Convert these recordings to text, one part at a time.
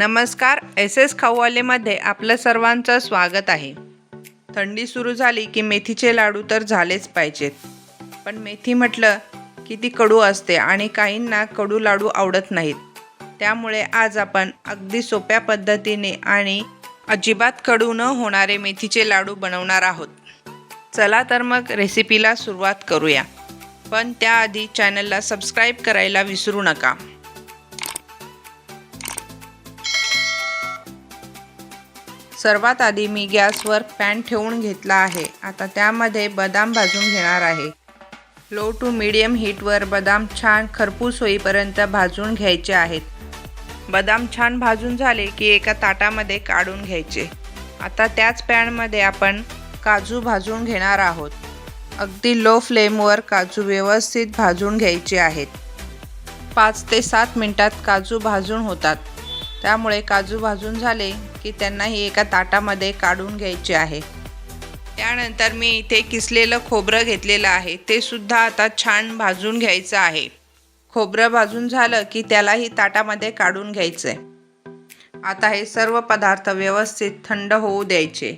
नमस्कार S S खाऊवालेमध्ये आपलं सर्वांचं स्वागत आहे. थंडी सुरू झाली की मेथीचे लाडू तर झालेच पाहिजेत. पण मेथी म्हटलं की ती कडू असते आणि काहींना कडू लाडू आवडत नाहीत. त्यामुळे आज आपण अगदी सोप्या पद्धतीने आणि अजिबात कडू न होणारे मेथीचे लाडू बनवणार आहोत. चला तर मग रेसिपीला सुरुवात करूया. पण त्याआधी चॅनलला सबस्क्राईब करायला विसरू नका. सर्वात आधी मी गॅसवर पॅन ठेवून घेतला आहे. आता त्यामध्ये बदाम भाजून घेणार आहे. लो टू मीडियम हीटवर बदाम छान खरपूस होईपर्यंत भाजून घ्यायचे आहेत. बदाम छान भाजून झाले की एका ताटामध्ये काढून घ्यायचे. आता त्याच पॅनमध्ये आपण काजू भाजून घेणार आहोत. अगदी लो फ्लेमवर काजू व्यवस्थित भाजून घ्यायचे आहेत. पाच ते सात मिनटात काजू भाजून होतात. त्यामुळे काजू भाजून झाले की त्यांनाही एका ताटामध्ये काढून घ्यायचे आहे. त्यानंतर मी इथे किसलेलं खोबरं घेतलेलं आहे. ते सुद्धा आता छान भाजून घ्यायचं आहे. खोबरं भाजून झालं की त्यालाही ताटामध्ये काढून घ्यायचं आहे आता हे सर्व पदार्थ व्यवस्थित थंड होऊ द्यायचे.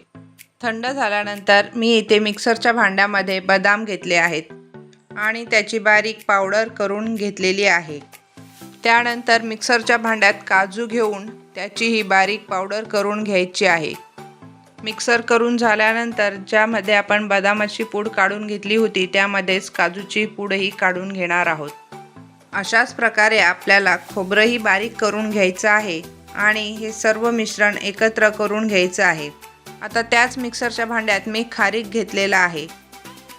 थंड झाल्यानंतर मी इथे मिक्सरच्या भांड्यामध्ये बदाम घेतले आहेत. आणि त्याची बारीक पावडर करून घेतलेली आहे. त्यानंतर मिक्सरच्या भांड्यात काजू घेऊन त्याची ही बारीक पावडर करून घ्यायची आहे. मिक्सर करून झाल्यानंतर ज्यामध्ये आपण बदामाची पूड काढून घेतली होती त्यामध्येच काजूची पूडही काढून घेणार आहोत. अशाच प्रकारे आपल्याला खोबरंही बारीक करून घ्यायचं आहे आणि हे सर्व मिश्रण एकत्र करून घ्यायचं आहे. आता त्याच मिक्सरच्या भांड्यात मी खारीक घेतलेला आहे.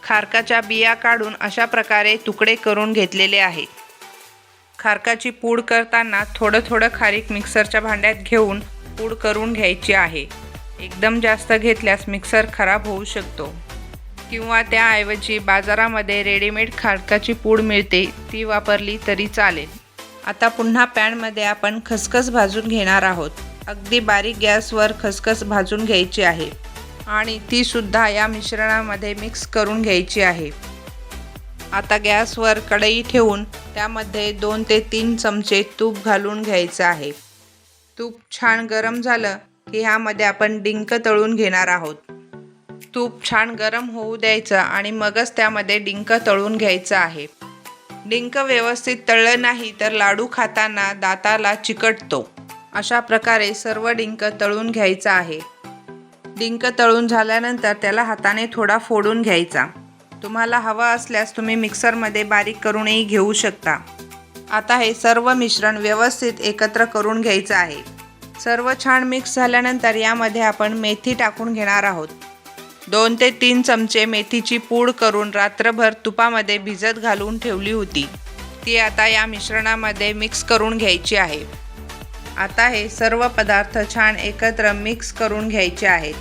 खारकाच्या बिया काढून अशा प्रकारे तुकडे करून घेतलेले आहेत खारकाची पूड करताना थोडं थोडं खारीक मिक्सरच्या भांड्यात घेऊन पूड करून घ्यायची आहे. एकदम जास्त घेतल्यास मिक्सर खराब होऊ शकतो. किंवा त्याऐवजी बाजारामध्ये रेडीमेड खारकाची पूड मिळते ती वापरली तरी चालेल. आता पुन्हा पॅनमध्ये आपण खसखस भाजून घेणार आहोत. अगदी बारीक गॅसवर खसखस भाजून घ्यायची आहे. आणि ती सुद्धा या मिश्रणामध्ये मिक्स करून घ्यायची आहे. आता गॅसवर कढई ठेवून त्यामध्ये दोन ते तीन चमचे तूप घालून घ्यायचं आहे. तूप छान गरम झालं की ह्यामध्ये आपण डिंक तळून घेणार आहोत. तूप छान गरम होऊ द्यायचं आणि मगच त्यामध्ये डिंक तळून घ्यायचं आहे. डिंक व्यवस्थित तळलं नाही तर लाडू खाताना दाताला चिकटतो. अशा प्रकारे सर्व डिंक तळून घ्यायचा आहे. डिंक तळून झाल्यानंतर त्याला हाताने थोडा फोडून घ्यायचा. तुम्हाला हवा असल्यास तुम्ही मिक्सरमध्ये बारीक करूनही घेऊ शकता. आता हे सर्व मिश्रण व्यवस्थित एकत्र करून घ्यायचं आहे. सर्व छान मिक्स झाल्यानंतर यामध्ये आपण मेथी टाकून घेणार आहोत. दोन ते तीन चमचे मेथीची पूड करून रात्रभर तुपामध्ये भिजत घालून ठेवली होती. ती आता या मिश्रणामध्ये मिक्स करून घ्यायची आहे. आता हे सर्व पदार्थ छान एकत्र मिक्स करून घ्यायचे आहेत.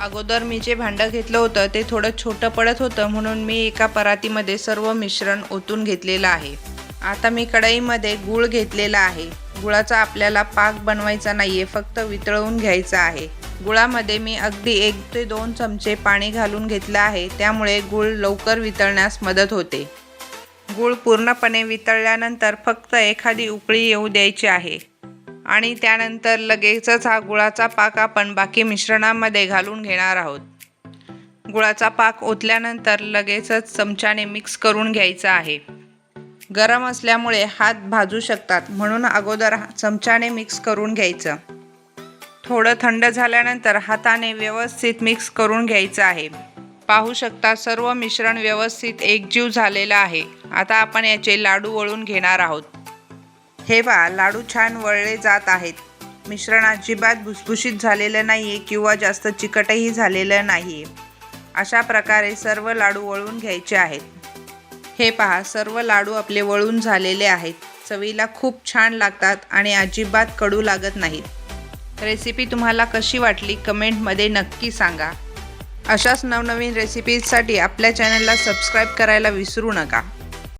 अगोदर मी जे भांडं घेतलं होतं ते थोडं छोटं पडत होतं म्हणून मी एका परातीमध्ये सर्व मिश्रण ओतून घेतलेलं आहे. आता मी कढईमध्ये गूळ घेतलेला आहे. गुळाचा आपल्याला पाक बनवायचा नाही आहे फक्त वितळवून घ्यायचा आहे. गुळामध्ये मी अगदी एक ते दोन चमचे पाणी घालून घेतलं आहे त्यामुळे गूळ लवकर वितळण्यास मदत होते. गूळ पूर्णपणे वितळल्यानंतर फक्त एखादी उकळी येऊ द्यायची आहे. आणि त्यानंतर लगेचच हा गुळाचा पाक आपण बाकी मिश्रणामध्ये घालून घेणार आहोत. गुळाचा पाक ओतल्यानंतर लगेचच चमच्याने मिक्स करून घ्यायचा आहे. गरम असल्यामुळे हात भाजू शकतात म्हणून अगोदर चमच्याने मिक्स करून घ्यायचं. थोडं थंड झाल्यानंतर हाताने व्यवस्थित मिक्स करून घ्यायचं आहे. पाहू शकता सर्व मिश्रण व्यवस्थित एकजीव झालेलं आहे. आता आपण याचे लाडू वळून घेणार आहोत. हे पहा लाडू छान वळले जात आहेत. मिश्रण अजिबात भुसभुशीत झालेलं नाही आहे किंवा जास्त चिकटही झालेलं नाही आहे अशा प्रकारे सर्व लाडू वळून घ्यायचे आहेत. हे पहा सर्व लाडू आपले वळून झालेले आहेत. चवीला खूप छान लागतात आणि अजिबात कडू लागत नाहीत. रेसिपी तुम्हाला कशी वाटली कमेंटमध्ये नक्की सांगा. अशाच नवनवीन रेसिपीजसाठी आपल्या चॅनलला सबस्क्राईब करायला विसरू नका.